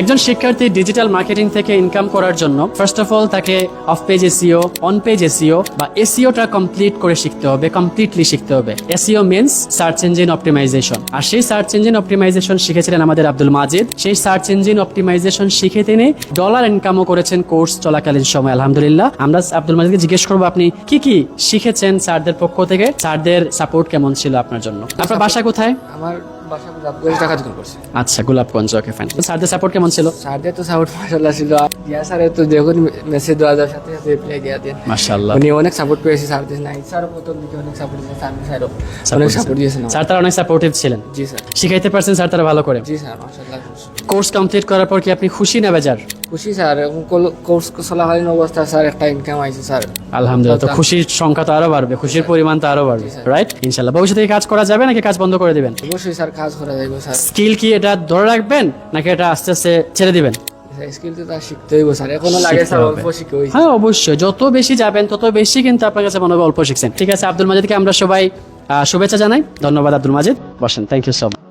একজন শিক্ষার্থী digital marketing থেকে ইনকাম করার জন্য ফার্স্ট অফ অল তাকে off page SEO on page SEO বা এসিওটা কমপ্লিট করে শিখতে হবে কমপ্লিটলি শিখতে হবে। SEO means search engine optimization আর সেই সার্চ ইঞ্জিন অপটিমাইজেশন শিখেছিলেন আমাদের আব্দুল মাজিদ। সেই সার্চ ইঞ্জিন অপটিমাইজেশন শিখে তিনি ডলার ইনকামও করেছেন কোর্স চলাকালীন সময়, আলহামদুলিল্লাহ। আমরা আব্দুল মাজিদকে জিজ্ঞেস করব, আপনি কি কি শিখেছেন স্যারদের পক্ষ থেকে? স্যারদের সাপোর্ট কেমন ছিল আপনার জন্য? আপনার বাসা কোথায়? আমার আচ্ছা গোলাপগঞ্জ ওকে ফাইন স্যারদের সাপোর্ট কেমন ছিল? স্যারদের তো সাপোর্ট মাসাল্লাহ ছিল। দিয়া স্যারে তো দেখুন মেসেজ দেওয়া যাওয়ার সাথে সাথে রিপ্লাই দিয়া দেন। মাশাআল্লাহ। উনি অনেক সাপোর্ট পেয়েছে স্যারদের। নাই স্যারও প্রথম দিকে অনেক সাপোর্ট দিয়েছে স্যার স্যারও। অনেক সাপোর্ট দিয়েছেন স্যার তারা অনেক সাপোর্টিভ ছিলেন। জি স্যার। শিখাইতে পারছেন স্যার তারা ভালো করে। জি স্যার মাসাল্লাহ কোর্স কমপ্লিট করার পর কি আপনি খুশি না বেজার? খুশি স্যার। কোর্স চলাকালীন অবস্থা স্যার একটা ইনকাম আইছে স্যার। আলহামদুলিল্লাহ তো খুশির সংখ্যা তো আরও বাড়বে খুশির পরিমাণ তো আরও বাড়বে রাইট ইনশাল্লাহ ভবিষ্যতে কাজ করা যাবে নাকি কাজ বন্ধ করে দিবেন? অবশ্যই স্যার কাজ করা যাবে স্যার। স্কিল কি এটা ধরে রাখবেন নাকি এটা আস্তে আস্তে ছেড়ে দিবেন? হ্যাঁ অবশ্যই। যত বেশি যাবেন তত বেশি কিন্তু আপনার কাছে মনে হবে অল্প শিখছেন। ঠিক আছে আব্দুল মাজিদকে আমরা সবাই শুভেচ্ছা জানাই। ধন্যবাদ আব্দুল মাজিদ। বসেন থ্যাংক ইউ সো মাচ